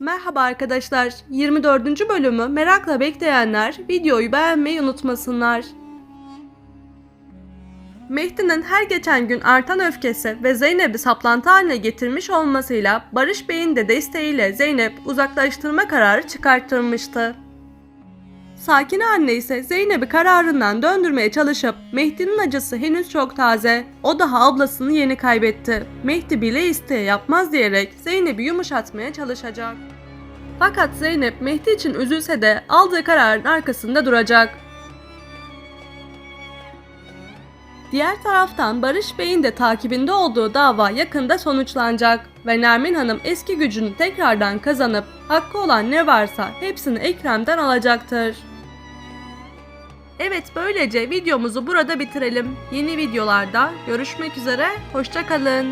Merhaba arkadaşlar. 24. bölümü merakla bekleyenler videoyu beğenmeyi unutmasınlar. Mehdi'nin her geçen gün artan öfkesi ve Zeynep'i saplantı haline getirmiş olmasıyla Barış Bey'in de desteğiyle Zeynep uzaklaştırma kararı çıkarttırmıştı. Sakine anne ise Zeynep'i kararından döndürmeye çalışıp Mehdi'nin acısı henüz çok taze. O daha ablasını yeni kaybetti. Mehdi bile isteye yapmaz diyerek Zeynep'i yumuşatmaya çalışacak. Fakat Zeynep Mehdi için üzülse de aldığı kararın arkasında duracak. Diğer taraftan Barış Bey'in de takibinde olduğu dava yakında sonuçlanacak ve Nermin Hanım eski gücünü tekrardan kazanıp hakkı olan ne varsa hepsini Ekrem'den alacaktır. Evet böylece videomuzu burada bitirelim. Yeni videolarda görüşmek üzere, hoşçakalın.